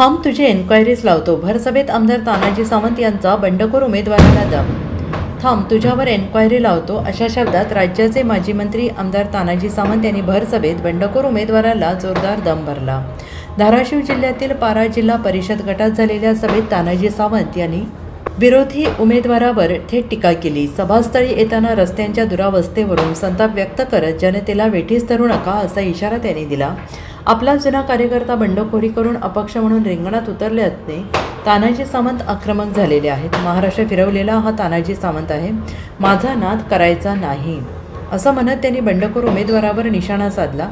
थांब तुझे एन्क्वायरीज लावतो. भरसभेत आमदार तानाजी सावंत यांचा बंडखोर उमेदवाराला दम थांब तुझ्यावर एन्क्वायरी लावतो. अशा शब्दात राज्याचे माजी मंत्री आमदार तानाजी सावंत यांनी भरसभेत बंडखोर उमेदवाराला जोरदार दम भरला. धाराशिव जिल्ह्यातील पारा जिल्हा परिषद गटात झालेल्या सभेत तानाजी सावंत यांनी विरोधी उमेदवारावर थेट टीका केली. सभास्थळी येताना रस्त्यांच्या दुरावस्थेवरून संताप व्यक्त करत जनतेला वेठीस धरू नका असा इशारा त्यांनी दिला. आपला जुना कार्यकर्ता बंडखोरी करून अपक्ष म्हणून रिंगणात उतरले असते तानाजी सावंत आक्रमक झालेले आहेत. महाराष्ट्र फिरवलेला हा तानाजी सावंत आहे. माझा नाद करायचा नाही. असं म्हणत त्यांनी बंडखोर उमेदवारावर निशाणा साधला.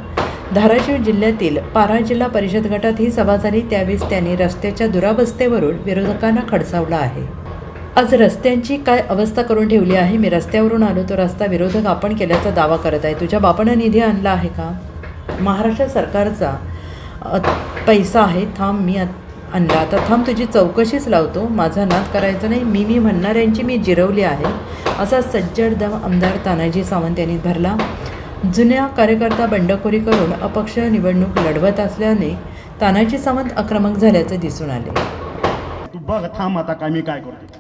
धाराशिव जिल्ह्यातील पारा जिल्हा परिषद गटात ही सभा झाली. त्यावेळेस त्यांनी रस्त्याच्या दुरावस्थेवरून विरोधकांना खडसावला आहे. आज रस्त्यांची काय अवस्था करून ठेवली आहे? मी रस्त्यावरून आलो तो रस्ता विरोधक आपण केल्याचा दावा करत आहे. तुझ्या बापानं निधी आणला आहे का? महाराष्ट्र सरकारचा पैसा आहे थांब मी आणला. आता थांब तुझी चौकशीच लावतो. माझा नाद करायचा नाही. मी मी म्हणणाऱ्यांची मी जिरवली आहे. असा सज्जड दम आमदार तानाजी सावंत यांनी धरला. जुन्या कार्यकर्ता बंडखोरी करून अपक्ष निवडणूक लढवत असल्याने तानाजी सावंत आक्रमक झाल्याचे दिसून आले. तू बघ थांब आता काय मी काय करतो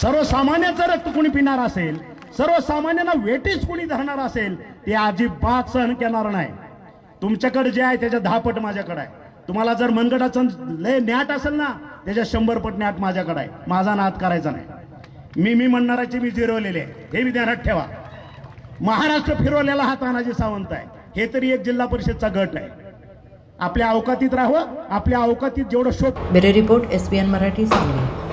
सर्वसामान्याचं रक्त कोणी पिणार असेल सर्वसामान्यांना वेटीच कोणी धरणार असेल ते अजिबात सहन करणार नाही. तुमच्याकडे जे आहे त्याच्या दहा पट माझ्याकडे आहे. तुम्हाला जर मनगटाचं लय न्याट असेल ना त्याच्या शंभर पट न्याट माझ्याकडे आहे. माझा नाद करायचा नाही. मी मी म्हणणाराचे मी जिरवलेले आहे. हे मी ध्यानात ठेवा. महाराष्ट्र फिरवलेला हा तानाजी सावंत आहे. हे तरी एक जिल्हा परिषदचा गट आहे. आपल्या अवकातीत राहावं आपल्या अवकातीत जेवढं शोध bureau report S P N Marathi Sangli.